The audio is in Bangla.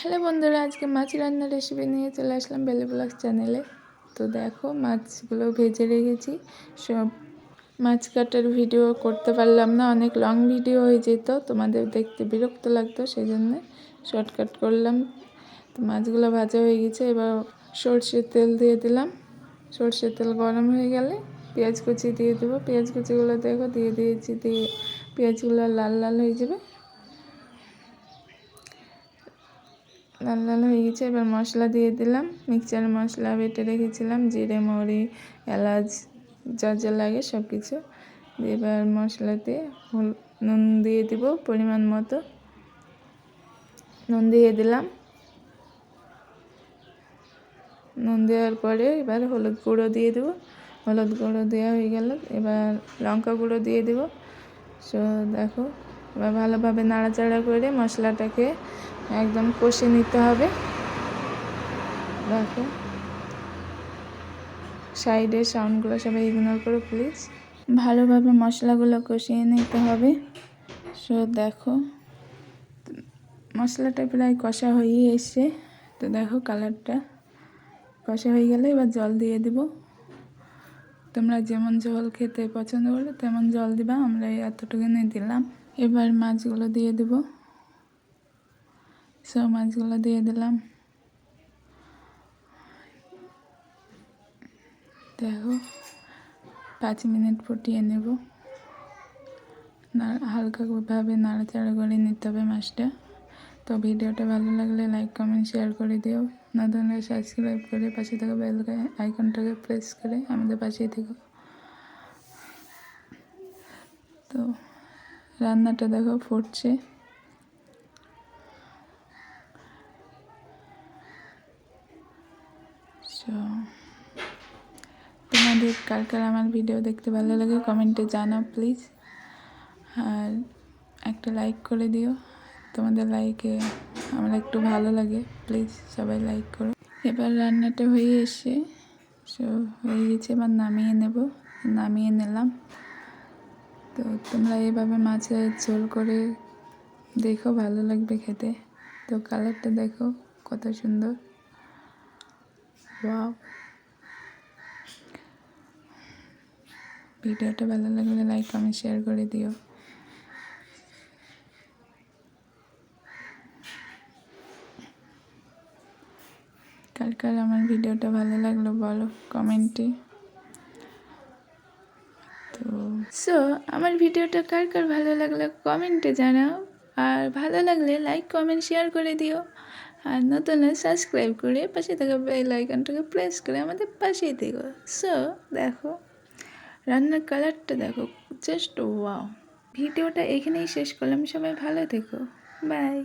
হ্যালো বন্ধুরা, আজকে মাছ রান্নার রেসিপি নিয়ে চলে আসলাম বেলে ব্লগ চ্যানেলে তো দেখো, মাছগুলো ভেজে রেখেছি। সব মাছ কাটার ভিডিও করতে পারলাম না, অনেক লং ভিডিও হয়ে যেত। তোমাদের দেখতে বিরক্ত লাগতো সেই জন্য শর্টকাট করলাম। তো মাছগুলো ভাজা হয়ে গেছে, এবার সর্ষের তেল দিয়ে দিলাম। সর্ষের তেল গরম হয়ে গেলে পেঁয়াজ কুচি দিয়ে দেবো। পেঁয়াজ কুচিগুলো দেখো, দিয়ে দিয়েছি, দিয়ে পেঁয়াজগুলো লাল লাল হয়ে যাবে। লাল লাল হয়ে গেছে, এবার মশলা দিয়ে দিলাম। মিক্সচার মশলা বেটে রেখেছিলাম, জিরে, মৌরি, এলাচ, যা যা লাগে সব কিছু এবার মশলাতে হল, নুন দিয়ে দিব পরিমাণ মতো। নুন দিয়ে দিলাম। নুন দেওয়ার পরে এবার হলুদ গুঁড়ো দিয়ে দেবো। হলুদ গুঁড়ো দেওয়া হয়ে গেল, এবার লঙ্কা গুঁড়ো দিয়ে দেবো। সো দেখো এবার ভালোভাবে নাড়াচাড়া করে মশলাটাকে একদম কষে নিতে হবে। দেখো। সাইডের সাউন্ডগুলো সবাই ইগনোর করো প্লিজ ভালোভাবে মশলাগুলো কষিয়ে নিতে হবে। সো দেখো। মশলাটা প্রায় কষা হয়েই এসছে। তো দেখো কালারটা কষা হয়ে গেলে এবার জল দিয়ে দিব। তোমরা যেমন জল খেতে পছন্দ করো, তেমন জল দিবা, আমরা এই এতটুকুনি দিলাম। এবার মাছগুলো দিয়ে দেবো। সব মাছগুলো দিয়ে দিলাম। দেখো, পাঁচ মিনিট ফুটিয়ে নেব। হালকাভাবে নাড়াচাড়া করে নিতে হবে মাছটা। তো ভিডিওটা ভালো লাগলে লাইক কমেন্ট শেয়ার করে দিও। নতুন সাবস্ক্রাইব করে পাশে থাকা বেল আইকনটাকে প্রেস করে আমাদের পাশেই থেকো। তো রান্নাটা দেখো ফুটছে। তোমাদের কার কার আমার ভিডিও দেখতে ভালো লাগে কমেন্টে জানাও প্লিজ আর একটা লাইক করে দিও। তোমাদের লাইকে আমার একটু ভালো লাগে। প্লিজ সবাই লাইক করো। এবার রান্নাটা হয়ে এসে সো হয়ে গেছে, এবার নামিয়ে নেব। নামিয়ে নিলাম। তো তোমরা এভাবে মাছের ঝোল করে দেখো, ভালো লাগবে খেতে। তো কালারটা দেখো, কত সুন্দর। ওয়াও ভিডিওটা ভালো লাগলে লাইক কমেন্ট শেয়ার করে দিও। কার কার আমার ভিডিওটা ভালো লাগল, বলো কমেন্টে। তো সো আমার ভিডিওটা কার কার ভালো লাগল কমেন্টে জানাও। আর ভালো লাগলে লাইক কমেন্ট শেয়ার করে দিও। আর নতুন সাবস্ক্রাইব করে পাশে থাকা বেল আইকনটাকে প্রেস করে আমাদের পাশেই থেকো। সো দেখো, রান্নার কালারটা দেখো জাস্ট ওয়াও ভিডিওটা এখানেই শেষ করলাম, সবাই ভালো থেকো। বাই